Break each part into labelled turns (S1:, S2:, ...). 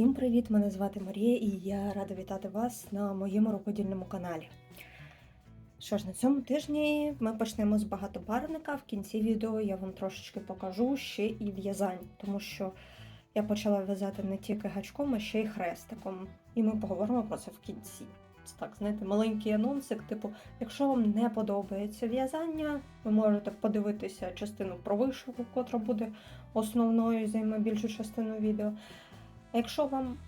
S1: Всім привіт! Мене звати Марія і я рада вітати вас на моєму рукодільному каналі. Що ж, на цьому тижні ми почнемо з багатобарвника. В кінці відео я вам трошечки покажу ще і в'язань, тому що я почала в'язати не тільки гачком, а ще й хрестиком. І ми поговоримо про це в кінці. Так, знаєте, маленький анонсик, типу, якщо вам не подобається в'язання, ви можете подивитися частину про вишивку, котра буде основною займе більшу частину відео. А якщо вам,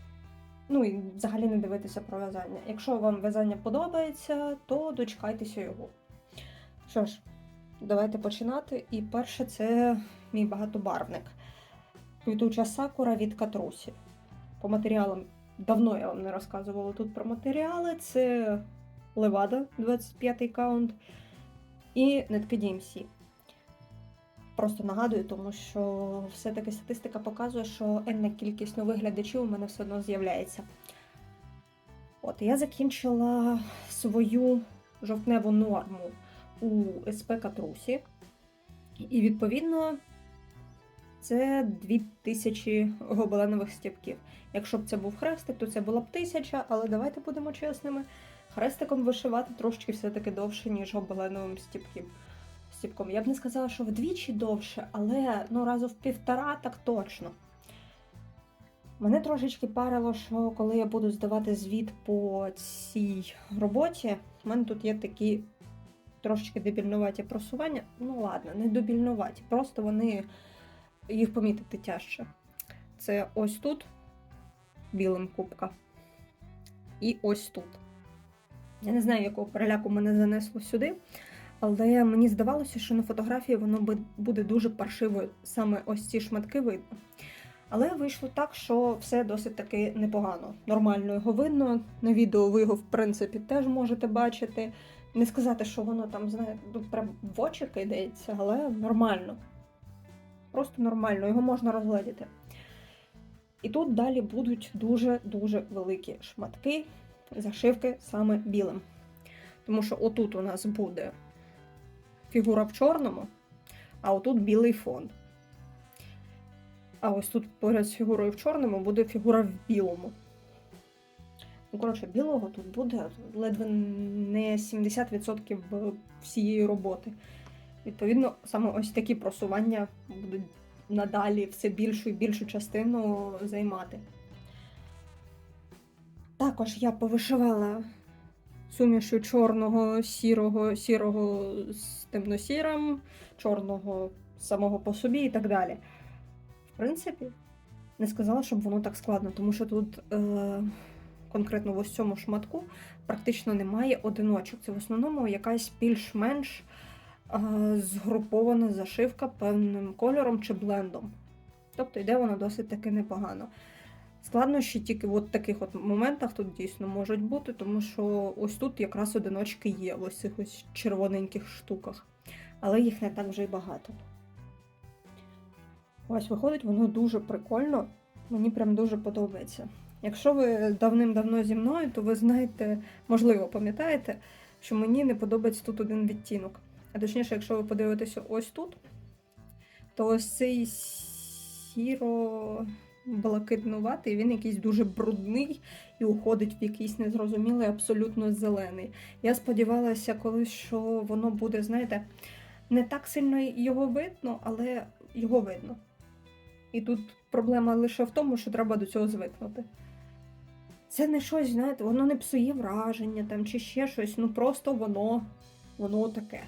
S1: ну і взагалі не дивитися про в'язання, якщо вам в'язання подобається, то дочекайтеся його. Що ж, давайте починати. І перше це мій багатобарвник. Квітуча сакура від катрусі. По матеріалам давно я вам не розказувала тут про матеріали. Це Левада 25 каунт і нитки DMC. Просто нагадую, тому що все-таки статистика показує, що енна кількість нових глядачів у мене все одно з'являється. От, я закінчила свою жовтневу норму у СП Катрусі. І, відповідно, це 2000 гобеленових стіпків. Якщо б це був хрестик, то це була б тисяча, але давайте будемо чесними. Хрестиком вишивати трошки все-таки довше, ніж гобеленовим стіпків стіпком. Я б не сказала, що вдвічі довше, але ну разу в півтора так точно. Мене трошечки парило, що коли я буду здавати звіт по цій роботі, в мене тут є такі трошечки дебільнуваті просування. Ну ладно, не дебільнуваті, просто вони їх помітити тяжче. Це ось тут білим кубка. І ось тут. Я не знаю, якого переляку мене занесло сюди. Але мені здавалося, що на фотографії воно буде дуже паршиво, саме ось ці шматки видно. Але вийшло так, що все досить таки непогано. Нормально його видно. На відео ви його, в принципі, теж можете бачити. Не сказати, що воно там, знаєте, прям в очі кидається, але нормально. Просто нормально, його можна розгледіти. І тут далі будуть дуже-дуже великі шматки зашивки саме білим. Тому що отут у нас буде фігура в чорному, а отут білий фон. А ось тут поряд з фігурою в чорному буде фігура в білому. Ну, коротше, білого тут буде ледве не 70% всієї роботи. Відповідно, саме ось такі просування будуть надалі все більшу і більшу частину займати. Також я повишивала сумішу чорного, сірого, сірого з темно-сірим, чорного самого по собі і так далі. В принципі, не сказала, щоб воно так складно, тому що тут е, конкретно в ось цьому шматку практично немає одиночок. Це в основному якась більш-менш е, згрупована зашивка певним кольором чи блендом. Тобто йде воно досить таки непогано. Складнощі тільки в от таких от моментах тут дійсно можуть бути, тому що ось тут якраз одиночки є в ось цих ось червоненьких штуках. Але їх не так вже й багато. Ось виходить, воно дуже прикольно, мені прям дуже подобається. Якщо ви давним-давно зі мною, то ви знаєте, можливо, пам'ятаєте, що мені не подобається тут один відтінок. А точніше, якщо ви подивитеся ось тут, то ось цей сіро блакитнуватий, він якийсь дуже брудний і уходить в якийсь незрозумілий, абсолютно зелений. Я сподівалася колись, що воно буде, знаєте, не так сильно його видно, але його видно. І тут проблема лише в тому, що треба до цього звикнути. Це не щось, знаєте, воно не псує враження там чи ще щось, ну просто воно, воно таке.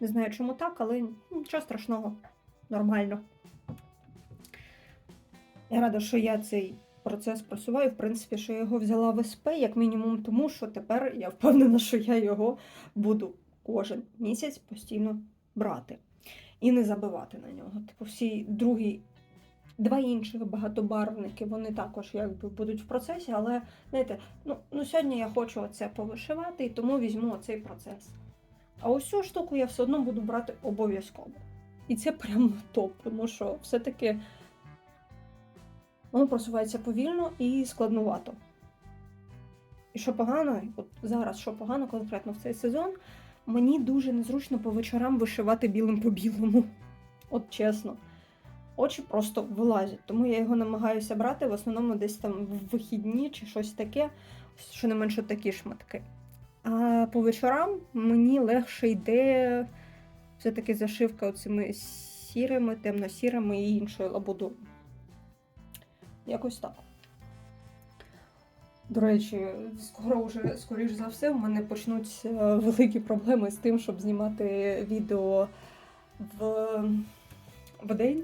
S1: Не знаю, чому так, але нічого страшного, нормально. Я рада, що я цей процес просуваю. В принципі, що я його взяла в СП, як мінімум, тому що тепер я впевнена, що я його буду кожен місяць постійно брати і не забивати на нього. Типу, всі другі, два інших багатобарвники, вони також якби будуть в процесі, але знаєте, ну, ну сьогодні я хочу оце повишивати, і тому візьму оцей процес. А ось цю штуку я все одно буду брати обов'язково. І це прямо топ, тому що все-таки воно просувається повільно і складнувато. І що погано, от зараз що погано конкретно в цей сезон, мені дуже незручно по вечорам вишивати білим по білому. От чесно. Очі просто вилазять. Тому я його намагаюся брати в основному десь там в вихідні чи щось таке, щонайменше такі шматки. А по вечорам мені легше йде все-таки зашивка оцими сірими, темно-сірими і іншою лабудою. Якось так. До речі, скоро вже, скоріш за все, в мене почнуться великі проблеми з тим, щоб знімати відео в, в день,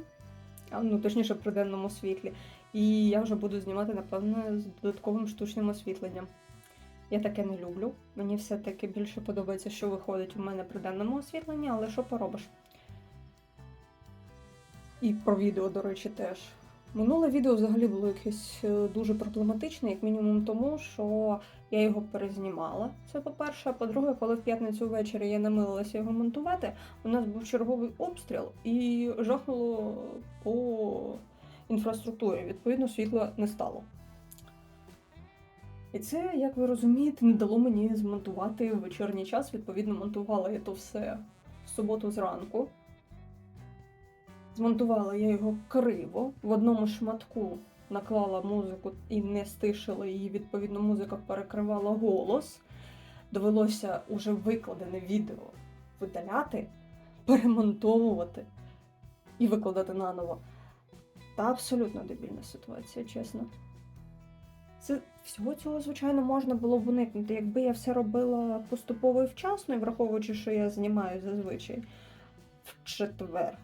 S1: ну точніше при денному світлі. І я вже буду знімати, напевно, з додатковим штучним освітленням. Я таке не люблю. Мені все-таки більше подобається, що виходить у мене при денному освітленні, але що поробиш? І про відео, до речі, теж. Минуле відео взагалі було якесь е, дуже проблематичне, як мінімум тому, що я його перезнімала. Це по-перше. По-друге, коли в п'ятницю ввечері я намилилася його монтувати, у нас був черговий обстріл і жахнуло по інфраструктурі. Відповідно, світла не стало. І це, як ви розумієте, не дало мені змонтувати в вечірній час. Відповідно, монтувала я то все в суботу зранку. Змонтувала я його криво. В одному шматку наклала музику і не стишила її. Відповідно, музика перекривала голос. Довелося уже викладене відео видаляти, перемонтовувати і викладати наново. Та абсолютно дебільна ситуація, чесно. Це всього цього, звичайно, можна було б уникнути, якби я все робила поступово і вчасно, і враховуючи, що я знімаю зазвичай в четвер,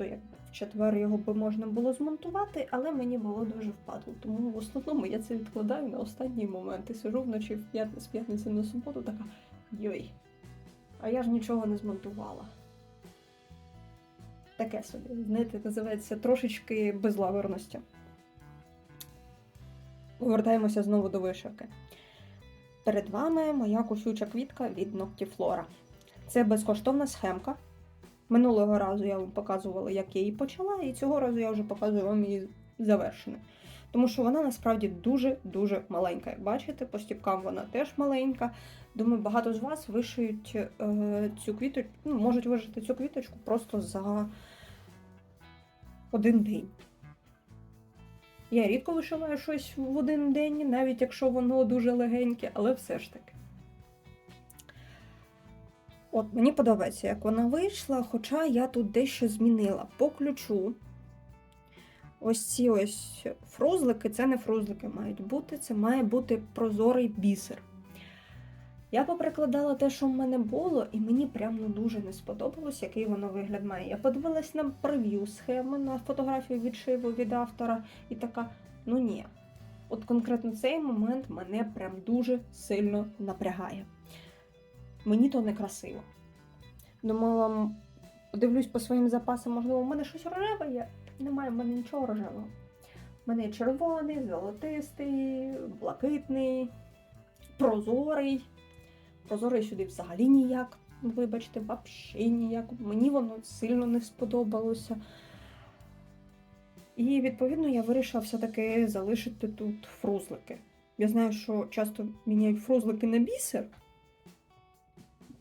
S1: то як в четвер його би можна було змонтувати, але мені було дуже впадло. Тому в основному я це відкладаю на останній момент. І сижу вночі в п'ят... з п'ятниці на суботу, така йой. А я ж нічого не змонтувала. Таке собі, знаєте, називається трошечки безлаверності. Повертаємося знову до вишивки. Перед вами моя кусюча квітка від Noctiflora. Це безкоштовна схемка. Минулого разу я вам показувала, як я її почала, і цього разу я вже показую вам її завершену. Тому що вона насправді дуже-дуже маленька. Як бачите, по стіпкам вона теж маленька. Думаю, багато з вас вишиють е, цю квіточку, ну, можуть вишити цю квіточку просто за один день. Я рідко вишиваю щось в один день, навіть якщо воно дуже легеньке, але все ж таки. От, мені подобається, як вона вийшла, хоча я тут дещо змінила. По ключу. Ось ці ось фрузлики, це не фрузлики мають бути, це має бути прозорий бісер. Я поприкладала те, що в мене було, і мені прям ну, дуже не сподобалось, який воно вигляд має. Я подивилась на прев'ю схеми, на фотографію відшиву від автора, і така, ну ні. От конкретно цей момент мене прям дуже сильно напрягає. Мені то не красиво. Думала, подивлюсь по своїм запасам, можливо, у мене щось рожеве є. Немає в мене нічого рожевого. У мене червоний, золотистий, блакитний, прозорий. Прозорий сюди взагалі ніяк. Вибачте, взагалі ніяк. Мені воно сильно не сподобалося. І, відповідно, я вирішила все-таки залишити тут фрузлики. Я знаю, що часто міняють фрузлики на бісер.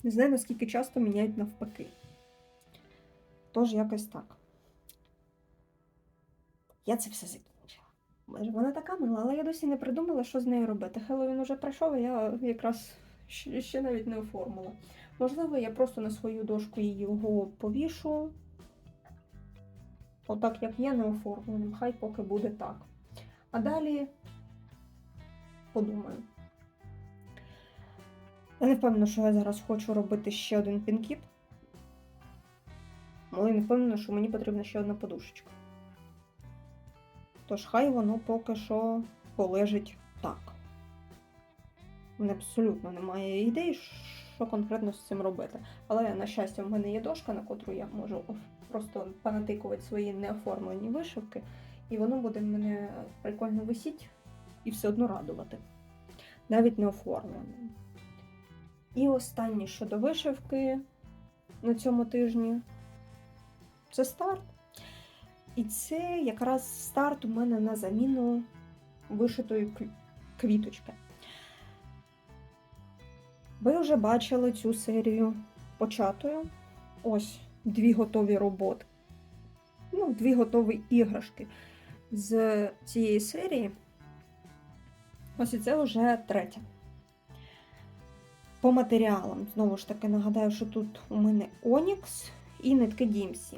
S1: Не знаю, наскільки часто міняють навпаки. Тож якось так. Я це все закінчила. Вона така мила, але я досі не придумала, що з нею робити. Хеллоуін уже пройшов, а я якраз ще, навіть не оформила. Можливо, я просто на свою дошку її його повішу. Отак, як є, не оформленим. Хай поки буде так. А далі подумаю. Я не впевнена, що я зараз хочу робити ще один пінкіт. Але не впевнена, що мені потрібна ще одна подушечка. Тож хай воно поки що полежить так. У мене абсолютно немає ідей, що конкретно з цим робити. Але, на щастя, в мене є дошка, на котру я можу просто понатикувати свої неоформлені вишивки, і воно буде мене прикольно висіти і все одно радувати. Навіть не оформленим. І останнє щодо вишивки на цьому тижні це старт. І це якраз старт у мене на заміну вишитої квіточки. Ви вже бачили цю серію початою. Ось дві готові роботи. ну, дві готові іграшки з цієї серії. Ось і це вже третя. По матеріалам, знову ж таки, нагадаю, що тут у мене Онікс і нитки Дімсі.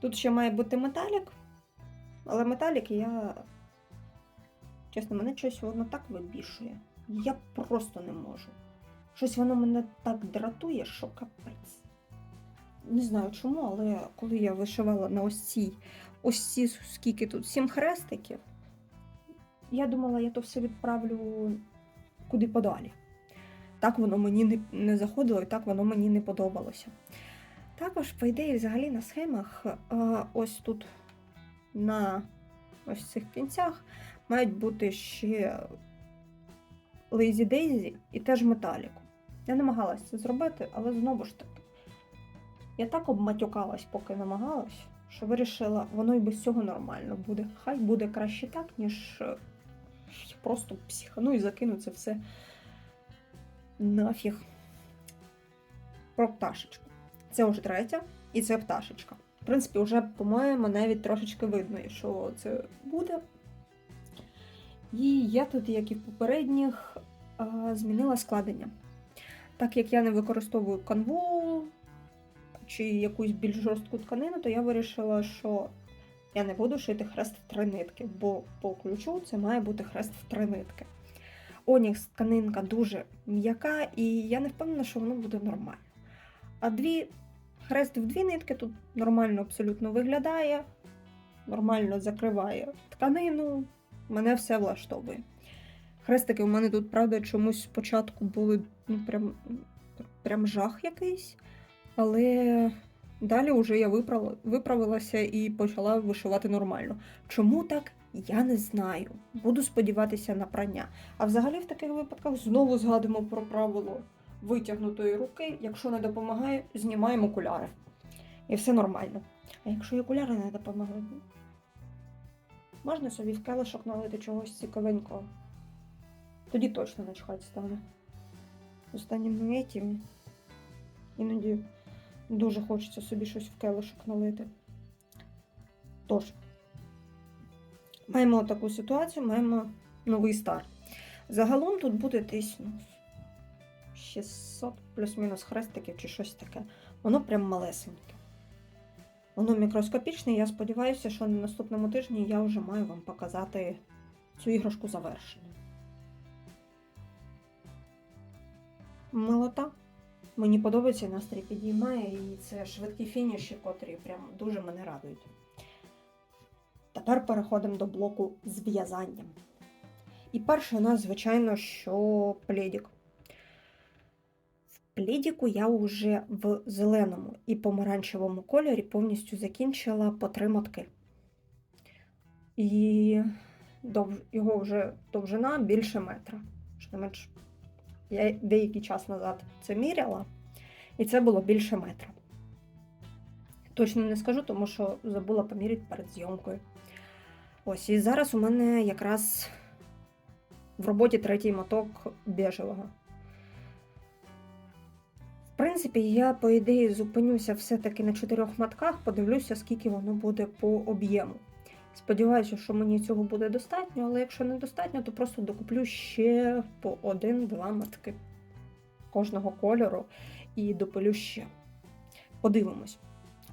S1: Тут ще має бути металік, але металік я. Чесно, мене щось воно так вибішує. Я просто не можу. Щось воно мене так дратує, що капець. Не знаю чому, але коли я вишивала на ось цій, ось ці, скільки тут, сім хрестиків, я думала, я то все відправлю куди подалі. Так воно мені не, не заходило і так воно мені не подобалося. Також, по ідеї, взагалі на схемах, а, ось тут на ось цих кінцях мають бути ще Lazy Daisy і теж металіку. Я намагалась це зробити, але знову ж таки, я так обматюкалась, поки намагалась, що вирішила, воно і без цього нормально буде. Хай буде краще так, ніж е, просто психану і закину це все нафіг. Про пташечку. Це вже третя, і це пташечка. В принципі, вже, по-моєму, навіть трошечки видно, що це буде. І я тут, як і в попередніх, змінила складення. Так як я не використовую канву чи якусь більш жорстку тканину, то я вирішила, що я не буду шити хрест в три нитки, бо по ключу це має бути хрест в три нитки. Онікс тканинка дуже м'яка, і я не впевнена, що воно буде нормально. А дві хрест в дві нитки тут нормально абсолютно виглядає, нормально закриває тканину, мене все влаштовує. Хрестики у мене тут, правда, чомусь спочатку були ну, прям, прям жах якийсь, але далі вже я виправилася і почала вишивати нормально. Чому так? Я не знаю. Буду сподіватися на прання. А взагалі в таких випадках знову згадуємо про правило витягнутої руки. Якщо не допомагає, знімаємо окуляри. І все нормально. А якщо і окуляри не допомагають, можна собі в келишок налити чогось цікавенького. Тоді точно начхать стане. Останнім моменті іноді дуже хочеться собі щось в келишок налити. Тож, маємо таку ситуацію, маємо новий старт. Загалом тут буде десь ну, 600 плюс-мінус хрестиків чи щось таке. Воно прям малесеньке. Воно мікроскопічне, і я сподіваюся, що на наступному тижні я вже маю вам показати цю іграшку завершеною. Милота. Мені подобається настрій підіймає, і це швидкі фініші, котрі прям дуже мене радують. Тепер переходимо до блоку з в'язанням. І перше у нас, звичайно, що пледік. В пледіку я вже в зеленому і помаранчевому кольорі повністю закінчила по три мотки. І його вже довжина більше метра. Що не менш, я деякий час назад це міряла, і це було більше метра. Точно не скажу, тому що забула поміряти перед зйомкою. Ось, і зараз у мене якраз в роботі третій моток біжевого. В принципі, я, по ідеї, зупинюся все-таки на чотирьох мотках, подивлюся, скільки воно буде по об'єму. Сподіваюся, що мені цього буде достатньо, але якщо не достатньо, то просто докуплю ще по один-два мотки кожного кольору і допилю ще. Подивимось.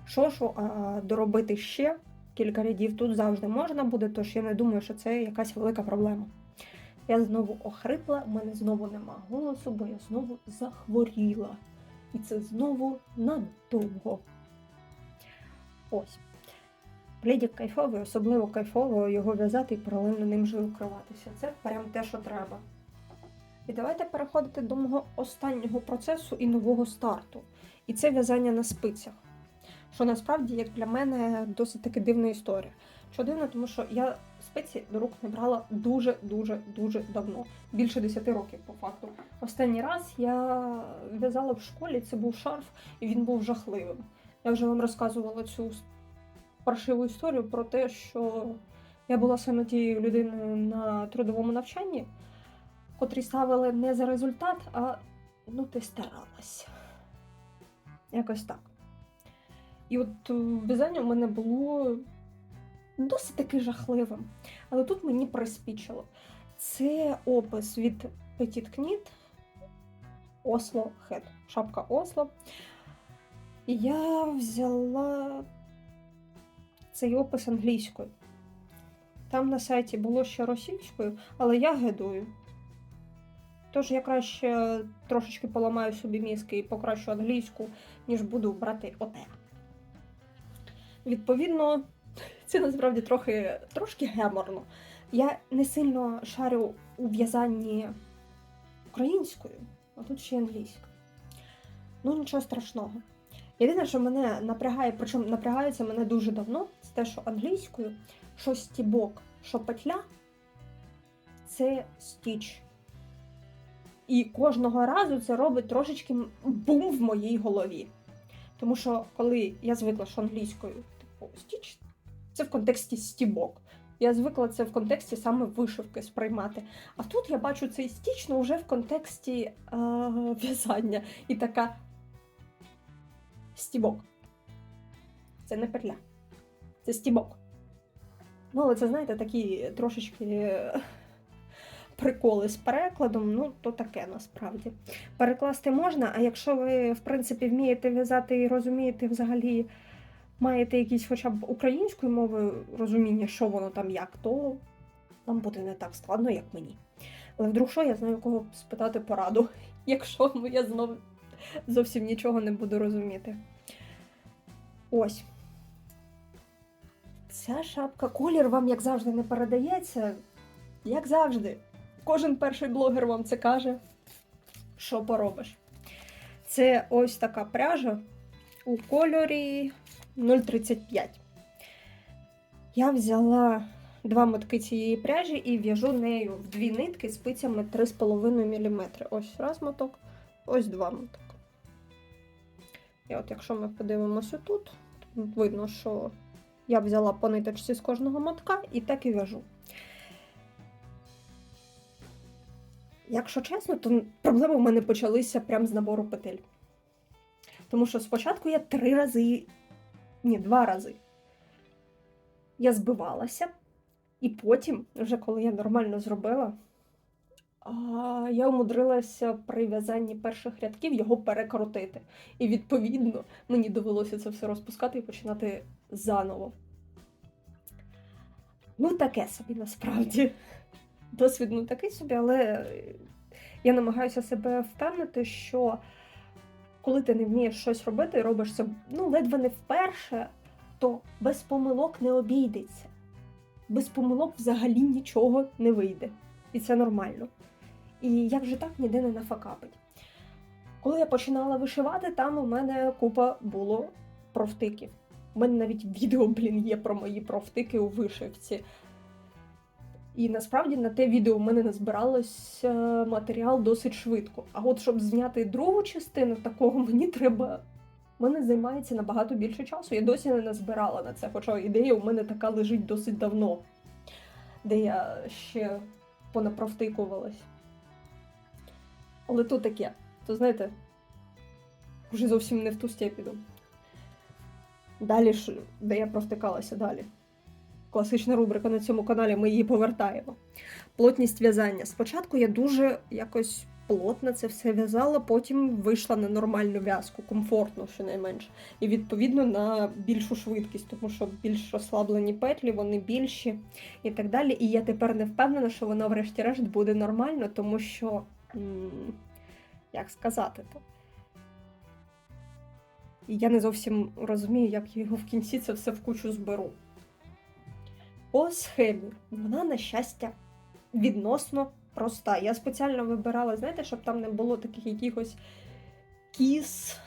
S1: Що ж, а доробити ще кілька рядів тут завжди можна буде, тож я не думаю, що це якась велика проблема. Я знову охрипла, у мене знову нема голосу, бо я знову захворіла. І це знову надовго. Ось. Плідік кайфовий, особливо кайфово його в'язати і паралельно ним же укриватися. Це прям те, що треба. І давайте переходити до мого останнього процесу і нового старту. І це в'язання на спицях. Що насправді, як для мене, досить таки дивна історія. Що дивно, тому що я спиці до рук не брала дуже-дуже дуже давно, більше 10 років по факту. Останній раз я в'язала в школі, це був шарф, і він був жахливим. Я вже вам розказувала цю паршиву історію про те, що я була саме тією людиною на трудовому навчанні, котрі ставили не за результат, а ну ти старалась. Якось так. І от е, в'язання в мене було досить таки жахливим. Але тут мені приспічило. Це опис від Petit Knit Осло Head. Шапка Осло. Я взяла цей опис англійською. Там на сайті було ще російською, але я гидую. Тож я краще трошечки поламаю собі мізки і покращу англійську, ніж буду брати ОТ. Відповідно, це насправді трохи трошки геморно. Я не сильно шарю у в'язанні українською, а тут ще й англійською. Ну, нічого страшного. Єдине, що мене напрягає, причому напрягається мене дуже давно, це те, що англійською, що стібок, що петля це стіч. І кожного разу це робить трошечки бум в моїй голові. Тому що коли я звикла, що англійською, стіч, це в контексті стібок. Я звикла це в контексті саме вишивки сприймати. А тут я бачу цей стіч, ну вже в контексті е- в'язання. І така стібок. Це не петля. Це стібок. Ну, але це, знаєте, такі трошечки е, приколи з перекладом, ну, то таке насправді. Перекласти можна, а якщо ви, в принципі, вмієте в'язати і розумієте взагалі, маєте якісь хоча б українською мовою розуміння, що воно там як, то вам буде не так складно, як мені. Але вдруг що, я знаю, кого спитати пораду, якщо я знову зовсім нічого не буду розуміти. Ось. Ця шапка колір вам, як завжди, не передається. Як завжди. Кожен перший блогер вам це каже. Що поробиш? Це ось така пряжа у кольорі 0,35. Я взяла два мотки цієї пряжі і в'яжу нею в дві нитки спицями 3,5 мм. Ось раз моток, ось два моток. І от якщо ми подивимося тут, тут видно, що я взяла по ниточці з кожного мотка і так і в'яжу. Якщо чесно, то проблеми в мене почалися прямо з набору петель. Тому що спочатку я три рази, ні, два рази я збивалася, і потім, вже коли я нормально зробила, я умудрилася при в'язанні перших рядків його перекрутити. І відповідно мені довелося це все розпускати і починати заново. Ну, таке собі насправді. Досвід ну такий собі, але я намагаюся себе впевнити, що коли ти не вмієш щось робити робиш це ну, ледве не вперше, то без помилок не обійдеться. Без помилок взагалі нічого не вийде. І це нормально. І як же так ніде не нафакапить. Коли я починала вишивати, там у мене купа було профтиків. У мене навіть відео, блін, є про мої профтики у вишивці. І насправді на те відео в мене назбиралось матеріал досить швидко. А от щоб зняти другу частину такого, мені треба. Мене займається набагато більше часу. Я досі не назбирала на це, хоча ідея у мене така лежить досить давно, де я ще понаправтикувалась. Але то таке, то знаєте, вже зовсім не в ту степь іду. Далі ж, де я провтикалася далі. Класична рубрика на цьому каналі, ми її повертаємо. Плотність в'язання. Спочатку я дуже якось плотно це все в'язала, потім вийшла на нормальну в'язку, комфортну, щонайменше. І відповідно на більшу швидкість, тому що більш розслаблені петлі, вони більші і так далі. І я тепер не впевнена, що воно, врешті-решт, буде нормально, тому що, як сказати то. Я не зовсім розумію, як я його в кінці це все в кучу зберу. По схемі вона, на щастя, відносно проста. Я спеціально вибирала, знаєте, щоб там не було таких якихось кіс,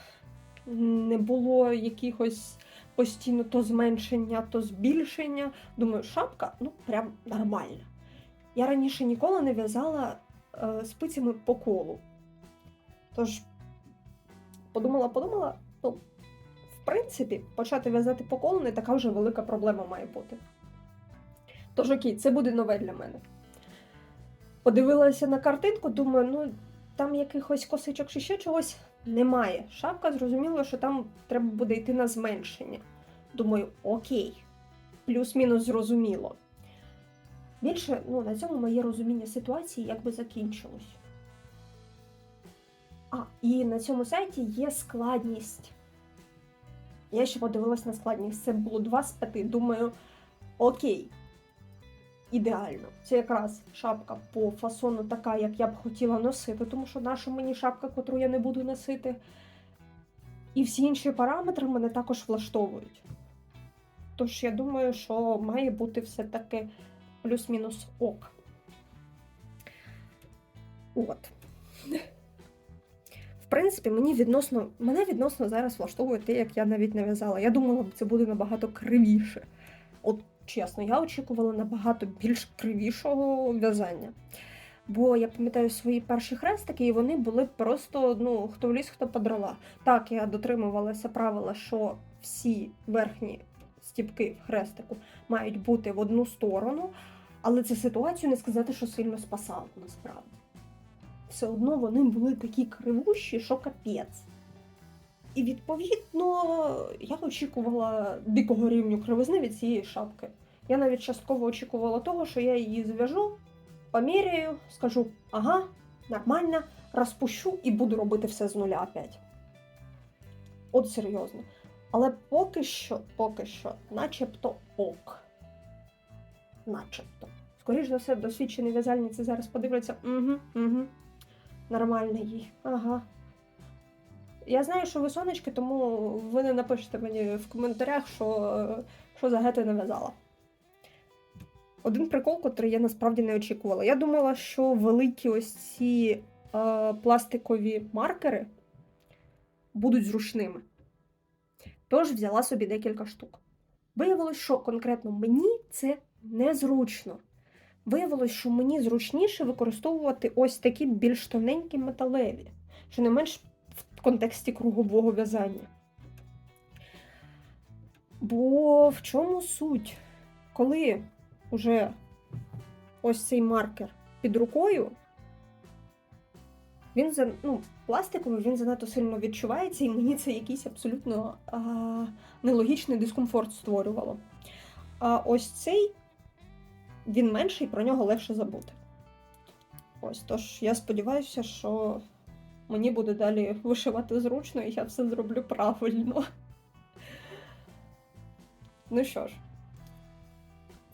S1: не було якихось постійно то зменшення, то збільшення. Думаю, шапка ну прям нормальна. Я раніше ніколи не в'язала е, спицями по колу. Тож, подумала, подумала, ну, в принципі, почати в'язати по колу не така вже велика проблема має бути. Тож окей, це буде нове для мене. Подивилася на картинку, думаю, ну там якихось косичок чи ще чогось немає. Шапка зрозуміло, що там треба буде йти на зменшення. Думаю, окей, плюс-мінус зрозуміло. Більше ну, на цьому моє розуміння ситуації якби закінчилось. А, і на цьому сайті є складність. Я ще подивилась на складність. Це було 2 з 5. Думаю, окей. Ідеально. Це якраз шапка по фасону така, як я б хотіла носити, тому що наша мені шапка, котру я не буду носити. І всі інші параметри мене також влаштовують. Тож я думаю, що має бути все-таки плюс-мінус ок. От. В принципі, мені відносно, мене відносно зараз влаштовує те, як я навіть не в'язала. Я думала, це буде набагато кривіше. Чесно, я очікувала набагато більш кривішого в'язання. Бо я пам'ятаю свої перші хрестики, і вони були просто ну, хто в ліс, хто по дрова. Так, я дотримувалася правила, що всі верхні стіпки в хрестику мають бути в одну сторону, але це ситуацію не сказати, що сильно спасало насправді. Все одно вони були такі кривущі, що капець. І відповідно я очікувала дикого рівню кривизни від цієї шапки. Я навіть частково очікувала того, що я її зв'яжу, поміряю, скажу, ага, нормально, розпущу і буду робити все з нуля опять. От серйозно. Але поки що, поки що, начебто ок. Начебто. Скоріше за все, досвідчені в'язальниці зараз подивляться, угу, угу. Нормально їй. Ага. Я знаю, що ви сонечки, тому ви не напишете мені в коментарях, що, що за гети не в'язала. Один прикол, котрий я насправді не очікувала. Я думала, що великі ось ці е, пластикові маркери будуть зручними. Тож взяла собі декілька штук. Виявилось, що конкретно мені це незручно. Виявилось, що мені зручніше використовувати ось такі більш тоненькі металеві, що не менш контексті кругового в'язання. Бо в чому суть? Коли вже ось цей маркер під рукою, він ну, пластиковий, він занадто сильно відчувається, і мені це якийсь абсолютно а, нелогічний дискомфорт створювало. А ось цей він менший, про нього легше забути. Ось, тож я сподіваюся, що мені буде далі вишивати зручно, і я все зроблю правильно. Ну що ж,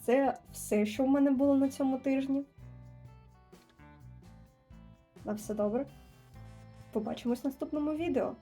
S1: це все, що в мене було на цьому тижні. На все добре. Побачимось в наступному відео.